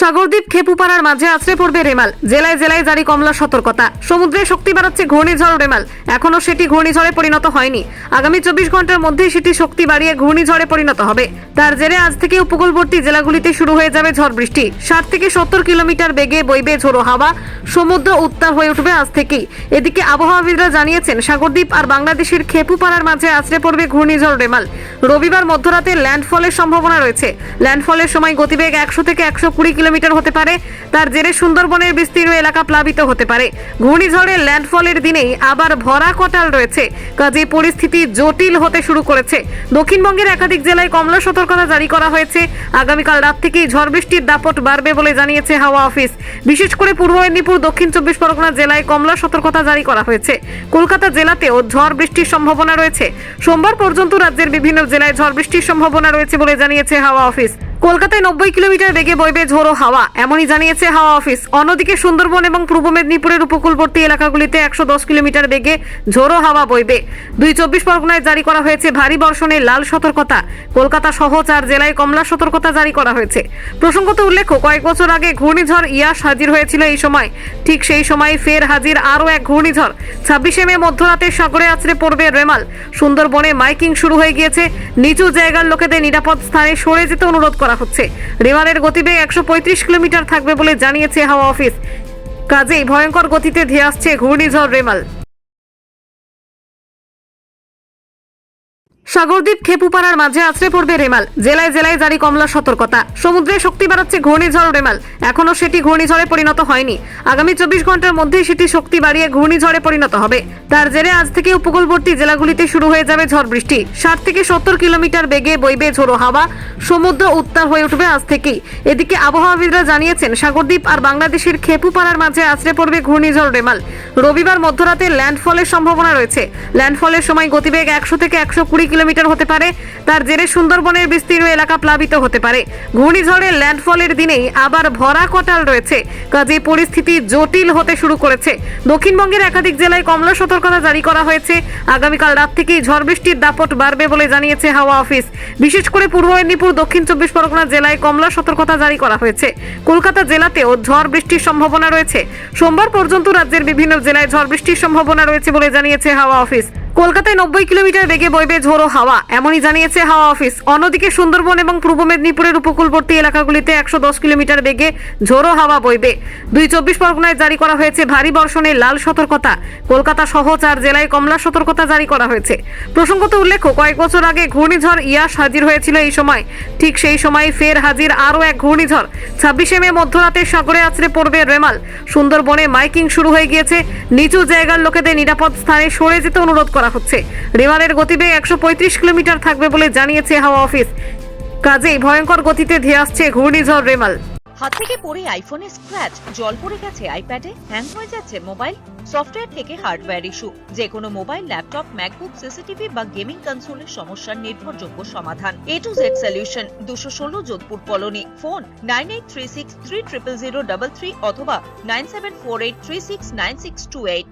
সাগরদ্বীপ খেপুপাড়ার মাঝে আছড়ে পড়বে রেমাল। জেলায় জেলায় জারি কমলা সতর্কতা। সমুদ্রে শক্তি বাড়াচ্ছে ঘূর্ণিঝড় রেমাল। এখনও সেটি ঘূর্ণিঝড়ে পরিণত হয়নি। আগামী চব্বিশ ঘণ্টার মধ্যেই সেটি শক্তি বাড়িয়ে ঘূর্ণিঝড়ে পরিণত হবে। তার জেরে আজ থেকে উপকূলবর্তী জেলাগুলিতে শুরু হয়ে যাবে ঝড় বৃষ্টি। ষাট থেকে সত্তর কিলোমিটার বেগে বইবে ঝোড়ো হাওয়া। সমুদ্র উত্তাল হয়ে উঠবে আজ থেকেই। এদিকে আবহাওয়াবিদরা জানিয়েছেন, সাগরদ্বীপ আর বাংলাদেশের খেপুপাড়ার মাঝে আছড়ে পড়বে ঘূর্ণিঝড় রেমাল। রবিবার মধ্যরাতে ল্যান্ডফলের সম্ভাবনা রয়েছে। ল্যান্ডফলের সময় গতিবেগ একশো থেকে একশো কুড়ি কিলোমিটার হতে পারে। তার জেরে সুন্দরবনের বিস্তীর্ণ এলাকা প্লাবিত হতে পারে। ঘূর্ণিঝড়ের ল্যান্ডফলের দিনেই আবার ভরা কটাল রয়েছে, কাজে পরিস্থিতি জটিল হতে শুরু করেছে। দক্ষিণবঙ্গের একাধিক জেলায় কমলা সতর্কতা জারি করা হয়েছে। আগামীকাল রাত থেকেই ঝড় বৃষ্টির দাপট বাড়বে বলে জানিয়েছে হাওয়া অফিস। বিশেষ করে পূর্ব মেদিনীপুর, দক্ষিণ চব্বিশ পরগনা জেলায় কমলা সতর্কতা জারি করা হয়েছে। কলকাতা জেলাতেও ঝড় বৃষ্টির সম্ভাবনা রয়েছে। সোমবার পর্যন্ত রাজ্যের বিভিন্ন জেলায় ঝড় বৃষ্টির সম্ভাবনা রয়েছে বলে জানিয়েছে হাওয়া অফিস। কলকাতায় নব্বই কিলোমিটার বেগে বইবে ঝোড়ো হাওয়া, এমনই জানিয়েছে হাওয়া অফিস। অন্যদিকে সুন্দরবন এবং পূর্ব মেদিনীপুরের উপকূলবর্তী এলাকাগুলিতে একশো দশ কিলোমিটার বেগে ঝোড়ো হাওয়া বইবে। দুই চব্বিশ পরগনায় জারি করা হয়েছে ভারী বর্ষণের লাল সতর্কতা। কলকাতা সহ চার জেলায় কমলা সতর্কতা জারি করা হয়েছে। প্রসঙ্গত উল্লেখ্য, কয়েক বছর আগে ঘূর্ণিঝড় ইয়াস হাজির হয়েছিল এই সময়। ঠিক সেই সময় ফের হাজির আরও এক ঘূর্ণিঝড়। ছাব্বিশে মে মধ্যরাতে সাগরে আছড়ে পড়বে রেমাল। সুন্দরবনে মাইকিং শুরু হয়ে গিয়েছে। নিচু জায়গার লোকেদের নিরাপদ স্থানে সরে যেতে অনুরোধ করা হচ্ছে। রেমালের গতিবেগ একশো পঁয়ত্রিশ কিলোমিটার থাকবে বলে জানিয়েছে হাওয়া অফিস। কাজেই ভয়ঙ্কর গতিতে ধেয়ে আসছে ঘূর্ণিঝড় রেমাল। সাগরদ্বীপ খেপুপাড়ার মাঝে আছড়ে পড়বে রেমাল। জেলায় জেলায় জারি কমলা সতর্কতা। সমুদ্রে শক্তি বাড়াচ্ছে ঘূর্ণিঝড় রেমাল। এখনও সেটি ঘূর্ণিঝড়ে পরিণত হয়নি। আগামী চব্বিশ ঘণ্টার মধ্যেই সেটি শক্তি বাড়িয়ে ঘূর্ণিঝড়ে পরিণত হবে। তার জেরে আজ থেকে উপকূলবর্তী জেলাগুলিতে শুরু হয়ে যাবে ঝড় বৃষ্টি। ষাট থেকে সত্তর কিলোমিটার বেগে বইবে ঝোড়ো হাওয়া। সমুদ্র উত্তাল হয়ে উঠবে আজ থেকেই। এদিকে আবহাওয়াবিদরা জানিয়েছেন, সাগরদ্বীপ আর বাংলাদেশের খেপুপাড়ার মাঝে আছড়ে পড়বে ঘূর্ণিঝড় রেমাল। রবিবার মধ্যরাতে ল্যান্ডফলের সম্ভাবনা রয়েছে। ল্যান্ডফলের সময় গতিবেগ একশো থেকে একশো কুড়ি কিলোমিটার হতে পারে। তার জেরে সুন্দরবনের বিস্তীর্ণ এলাকা প্লাবিত হতে পারে। ঘূর্ণিঝড়ের ল্যান্ডফলের দিনেই আবার ভরা কটাল রয়েছে। কাজে পরিস্থিতি জটিল হতে শুরু করেছে। দক্ষিণবঙ্গের একাধিক জেলায় কমলা সতর্কতা জারি করা হয়েছে। আগামীকাল রাত থেকেই ঝড় বৃষ্টির দাপট বাড়বে বলে জানিয়েছে হাওয়া অফিস। বিশেষ করে পূর্ব মেদিনীপুর, দক্ষিণ চব্বিশ পরগনা জেলায় কমলা সতর্কতা জারি করা হয়েছে। কলকাতা জেলাতেও ঝড় বৃষ্টির সম্ভাবনা রয়েছে। সোমবার পর্যন্ত রাজ্যের বিভিন্ন জেলায় ঝড় বৃষ্টির সম্ভাবনা রয়েছে বলে জানিয়েছে হাওয়া অফিস। কলকাতায় নব্বই কিলোমিটার বেগে বইবে ঝোড়ো হাওয়া, এমনই জানিয়েছে হাওয়া অফিস। অন্যদিকে সুন্দরবন এবং পূর্ব মেদিনীপুরের উপকূলবর্তী এলাকাগুলিতে একশো দশ কিলোমিটার বেগে ঝোড়ো হাওয়া বইবে। দুই চব্বিশ পরগনায় জারি করা হয়েছে ভারী বর্ষণে লাল সতর্কতা। কলকাতা সহ চার জেলায় কমলা সতর্কতা জারি করা হয়েছে। প্রসঙ্গত উল্লেখ্য, কয়েক বছর আগে ঘূর্ণিঝড় ইয়াস হাজির হয়েছিল এই সময়। ঠিক সেই সময় ফের হাজির আরও এক ঘূর্ণিঝড়। ছাব্বিশে মে মধ্যরাতে সাগরে আছড়ে পড়বে রেমাল। সুন্দরবনে মাইকিং শুরু হয়ে গিয়েছে। নিচু জায়গার লোকেদের নিরাপদ স্থানে সরে যেতে অনুরোধ করা হচ্ছে। রেমালের গতিবেগ একশো পঁয়ত্রিশ কিলোমিটার থাকবে বলে জানিয়েছে হাওয়া অফিস। কাজেই ভয়ঙ্কর গতিতে ধেয়ে আসছে ঘূর্ণিঝড় রেমাল। হাত থেকে পড়ে আইফোনে স্ক্র্যাচ, জল পড়ে গেছে আইপ্যাডে, হ্যাং হয়ে যাচ্ছে মোবাইল, সফটওয়্যার থেকে হার্ডওয়্যার ইস্যু। যে কোনো মোবাইল, ল্যাপটপ, ম্যাকবুক, সিসিটিভি বা গেমিং কনসোলের সমস্যার নির্ভরযোগ্য সমাধান। এ টু জেড সলিউশন দুশো ষোলো Jodhpur colony. Phone nine eight three six three triple zero double three অথবা nine seven four eight three six nine six two eight